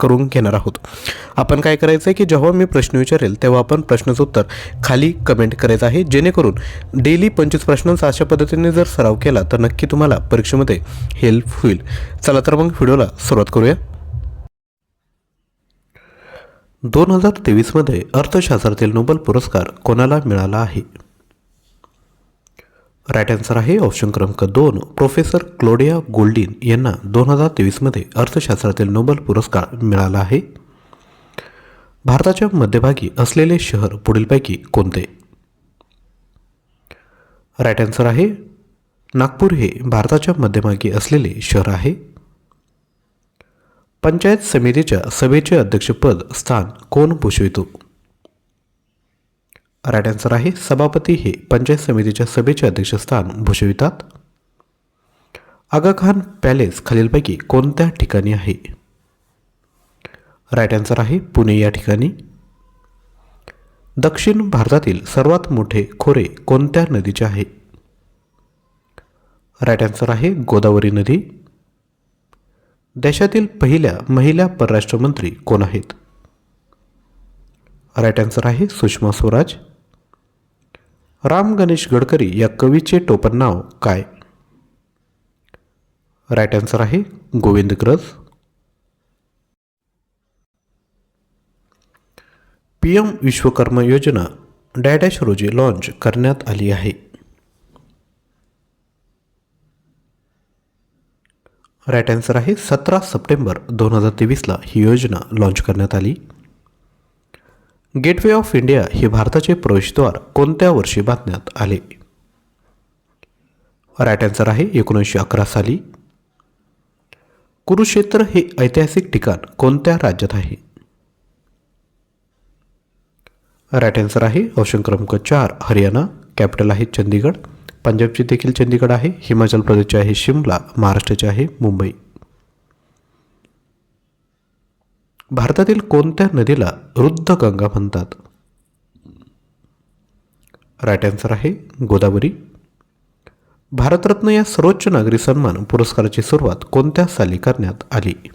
करून घेणार आहोत. आपण काय करायचं आहे की जेव्हा मी प्रश्न विचारेल तेव्हा आपण प्रश्नाचं उत्तर खाली कमेंट करायचं आहे. जेणेकरून डेली पंचवीस प्रश्नांचा अशा पद्धतीने जर सराव केला तर नक्की तुम्हाला परीक्षेमध्ये हेल्प होईल. चला तर मग व्हिडिओला सुरुवात करूया. दोन हजार तेवीसमध्ये अर्थशास्त्रातील नोबेल पुरस्कार कोणाला मिळाला आहे? राईट आन्सर आहे ऑप्शन क्रमांक दोन. प्रोफेसर क्लोडिया गोल्डिन यांना दोन हजार तेवीसमध्ये अर्थशास्त्रातील नोबेल पुरस्कार मिळाला आहे. भारताच्या मध्यभागी असलेले शहर पुढीलपैकी कोणते? राईट आन्सर आहे नागपूर हे भारताच्या मध्यभागी असलेले शहर आहे. पंचायत समितीच्या सभेचे अध्यक्षपद स्थान कोण भूषवितो? राईट आन्सर आहे सभापती हे पंचायत समितीच्या सभेचे अध्यक्षस्थान भूषवितात. आगा खान पॅलेस खालीलपैकी कोणत्या ठिकाणी आहे? राईट आन्सर आहे पुणे या ठिकाणी. दक्षिण भारतातील सर्वात मोठे खोरे कोणत्या नदीचे आहे? राईट आन्सर आहे गोदावरी नदी. देशातील पहिल्या महिला परराष्ट्र मंत्री कोण आहेत? राईट आन्सर आहे सुषमा स्वराज. राम गणेश गडकरी या कवीचे टोपण नाव काय? राईट आन्सर आहे गोविंद ग्रज. पी एम विश्वकर्म योजना डॅडॅश रोजी लॉन्च करण्यात आली आहे. राईट आन्सर आहे सतरा सप्टेंबर दोन हजार तेवीसला ही योजना लॉन्च करण्यात आली. गेटवे ऑफ इंडिया हे भारताचे प्रवेशद्वार कोणत्या वर्षी बांधण्यात आले? राईट आन्सर आहे एकोणीसशे अकरा साली. कुरुक्षेत्र हे ऐतिहासिक ठिकाण कोणत्या राज्यात आहे? राईट आन्सर आहे ऑप्शन क्रमांक चार हरियाणा. कॅपिटल आहे चंदीगड. पंजाबची देखील चंदीगड आहे. हिमाचल प्रदेशचे आहे शिमला. महाराष्ट्राचे आहे मुंबई. भारतातील कोणत्या नदीला वृद्ध गंगा म्हणतात? राईट आन्सर आहे गोदावरी. भारतरत्न या सर्वोच्च नागरी सन्मान पुरस्काराची सुरुवात कोणत्या साली करण्यात आली?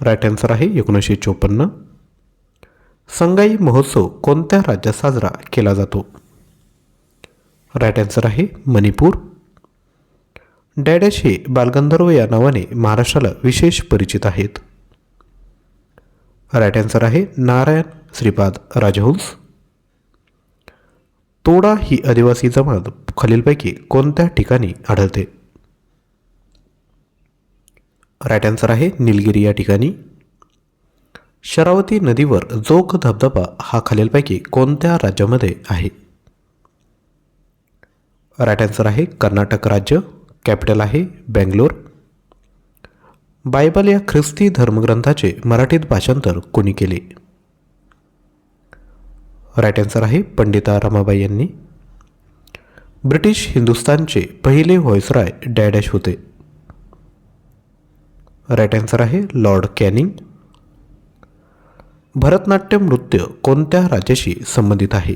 राईट आन्सर आहे एकोणीसशे चोपन्न. संगाई महोत्सव कोणत्या राज्यात साजरा केला जातो? राईट आन्सर आहे मणिपूर. डॅडॅश हे बालगंधर्व या नावाने महाराष्ट्राला विशेष परिचित आहेत. राईट आन्सर आहे नारायण श्रीपाद राजहंस. तोडा ही आदिवासी जमात खालीलपैकी कोणत्या ठिकाणी आढळते? राईट आन्सर आहे निलगिरी या ठिकाणी. शरावती नदीवर जोग धबधबा हा खालीलपैकी कोणत्या राज्यामध्ये आहे? राईट आन्सर आहे कर्नाटक राज्य कॅपिटल आहे बेंगलोर. बायबल या ख्रिस्ती धर्मग्रंथाचे मराठीत भाषांतर कोणी केले? राईट आन्सर आहे पंडिता रमाबाई यांनी. ब्रिटिश हिंदुस्थानचे पहिले व्हॉइसराय डॅडॅश होते. राईट आन्सर आहे लॉर्ड कॅनिंग. भरतनाट्यम नृत्य कोणत्या राज्याशी संबंधित आहे?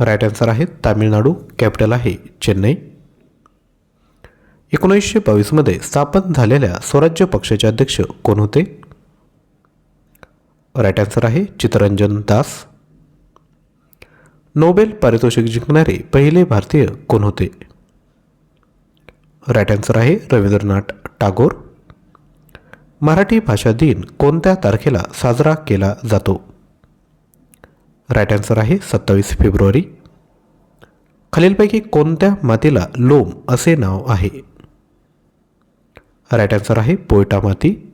राईट आन्सर आहे तामिळनाडू कॅपिटल आहे चेन्नई. एकोणीसशे बावीसमध्ये स्थापन झालेल्या स्वराज्य पक्षाचे अध्यक्ष कोण होते? राईट आन्सर आहे चित्तरंजन दास. नोबेल पारितोषिक जिंकणारे पहिले भारतीय कोण होते? राईट आन्सर आहे रवींद्रनाथ टागोर. मराठी भाषा दिन कोणत्या तारखेला साजरा केला जातो? राईट आन्सर आहे सत्तावीस फेब्रुवारी. खालीलपैकी कोणत्या मातीला लोम असे नाव आहे? राईट आन्सर आहे पोयटामाती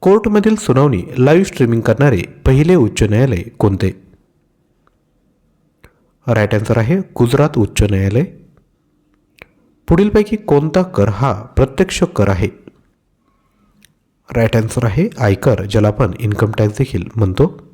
कोर्टमधील सुनावणी लाईव्ह स्ट्रीमिंग करणारे पहिले उच्च न्यायालय कोणते? राईट आन्सर आहे गुजरात उच्च न्यायालय. पुढीलपैकी कोणता कर हा प्रत्यक्ष कर आहे? राईट आन्सर आहे आयकर ज्याला आपण इन्कम टॅक्स देखील म्हणतो.